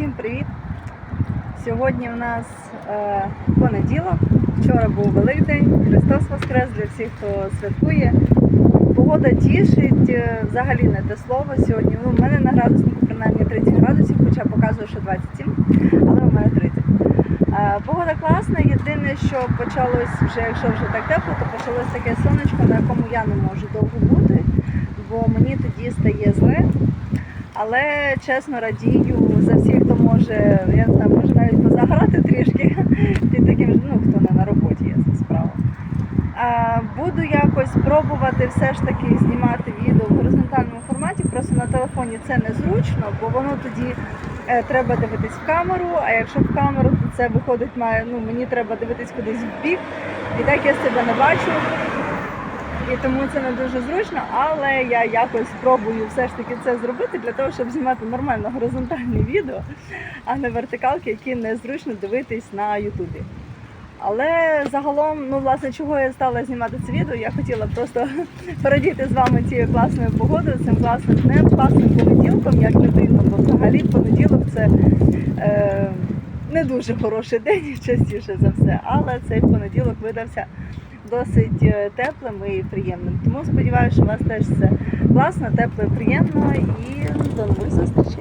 Всім привіт! Сьогодні в нас е, понеділок. Вчора був Великдень, Христос Воскрес для всіх, хто святкує. Погода тішить, е, взагалі не те слово. Сьогодні ну, в мене на градуснику принаймні 30 градусів, хоча показує, що 27, але у мене 30. Е, погода класна. Єдине, що почалось вже, якщо вже так тепло, то почалось таке сонечко, на якому я не можу довго бути, бо мені тоді стає зле. Але чесно радію за всіх, може, я не знаю, може навіть позаграти трішки під таким, ну хто не на роботі, ясна справа. Буду якось пробувати все ж таки знімати відео в горизонтальному форматі. Просто на телефоні це незручно, бо воно тоді е, треба дивитись в камеру. А якщо в камеру, то це виходить, має, ну мені треба дивитись кудись в бік. І так я себе не бачу. І тому це не дуже зручно, але я якось спробую все ж таки це зробити для того, щоб знімати нормально горизонтальні відео, а не вертикалки, які незручно дивитись на Ютубі. Але загалом, ну власне, чого я стала знімати це відео, я хотіла просто порадіти з вами цією класною погодою, цим класним днем, класним понеділком, як не дивно, бо взагалі понеділок це е, не дуже хороший день, частіше за все, але цей понеділок видався досить е, теплим і приємним. Тому сподіваюся, що у вас теж все класно, тепло і приємно і до нових зустрічей.